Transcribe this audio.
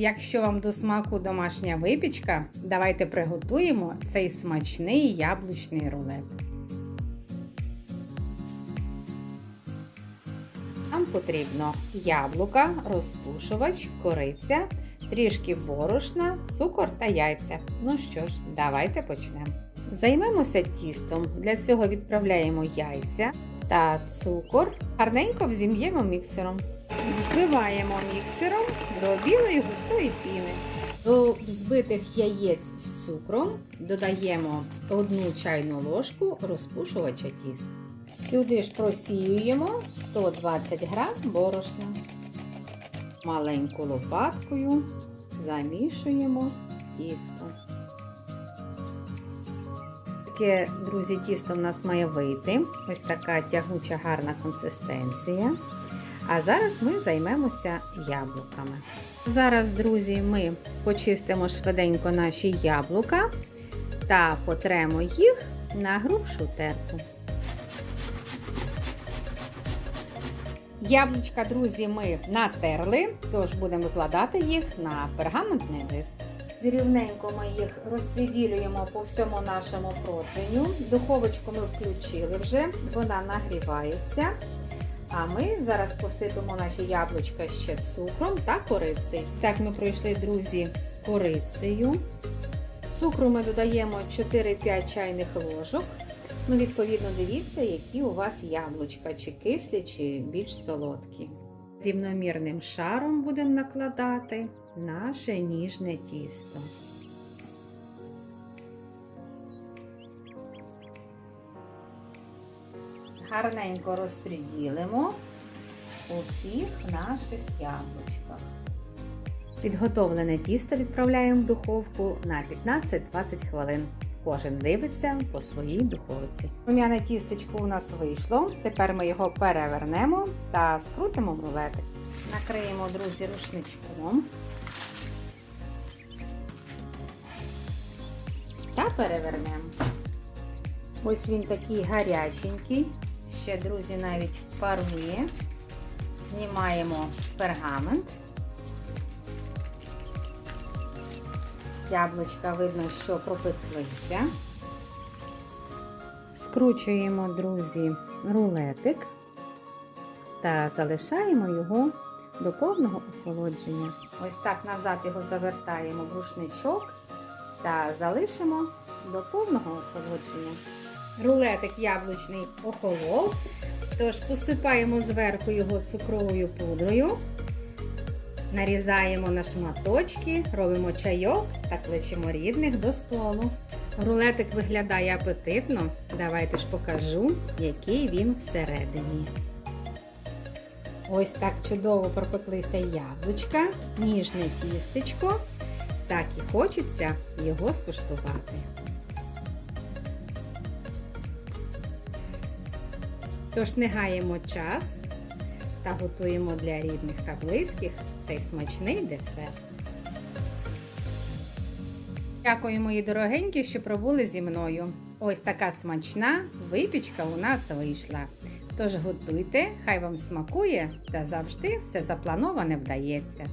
Якщо вам до смаку домашня випічка, давайте приготуємо цей смачний яблучний рулет. Нам потрібно яблука, розпушувач, кориця, трішки борошна, цукор та яйця. Ну що ж, давайте почнемо. Займемося тістом. Для цього відправляємо яйця та цукор. Гарненько взім'ємо міксером. Взбиваємо міксером до білої густої піни. До взбитих яєць з цукром додаємо одну чайну ложку розпушувача тіста. Сюди ж просіюємо 120 грам борошна. Маленьку лопаткою замішуємо тісто. Таке, друзі, тісто в нас має вийти. Ось така тягуча гарна консистенція. А зараз ми займемося яблуками. Зараз, друзі, ми почистимо швиденько наші яблука та потремо їх на грубшу терку. Яблучка, друзі, ми натерли, тож будемо викладати їх на пергаментний лист. Рівненько ми їх розподілюємо по всьому нашому противню. Духовочку ми включили вже, вона нагрівається. А ми зараз посипемо наші яблучка ще цукром та корицею. Так ми пройшли, друзі, корицею. Цукру ми додаємо 4-5 чайних ложок. Ну, відповідно, дивіться, які у вас яблучка, чи кислі, чи більш солодкі. Рівномірним шаром будемо накладати наше ніжне тісто. Гарненько розподілимо у всіх наших яблучках. Підготовлене тісто відправляємо в духовку на 15-20 хвилин. Кожен дивиться по своїй духовці. Рум'яне тістечко у нас вийшло. Тепер ми його перевернемо та скрутимо в рулетик. Накриємо, друзі, рушничком. Та перевернемо. Ось він такий гаряченький. Ще, друзі, навіть парує. Знімаємо пергамент. Яблучка видно, що пропеклися. Скручуємо, друзі, рулетик та залишаємо його до повного охолодження. Ось так назад його завертаємо в рушничок та залишимо до повного охолодження. Рулетик яблучний охолов, тож посипаємо зверху його цукровою пудрою. Нарізаємо на шматочки, робимо чайок та кличемо рідних до столу. Рулетик виглядає апетитно. Давайте ж покажу, який він всередині. Ось так чудово пропеклися яблучка, ніжне тістечко. Так і хочеться його скуштувати. Тож не гаємо час та готуємо для рідних та близьких цей смачний десерт. Дякую, мої дорогенькі, що пробули зі мною. Ось така смачна випічка у нас вийшла. Тож готуйте, хай вам смакує та завжди все заплановане вдається.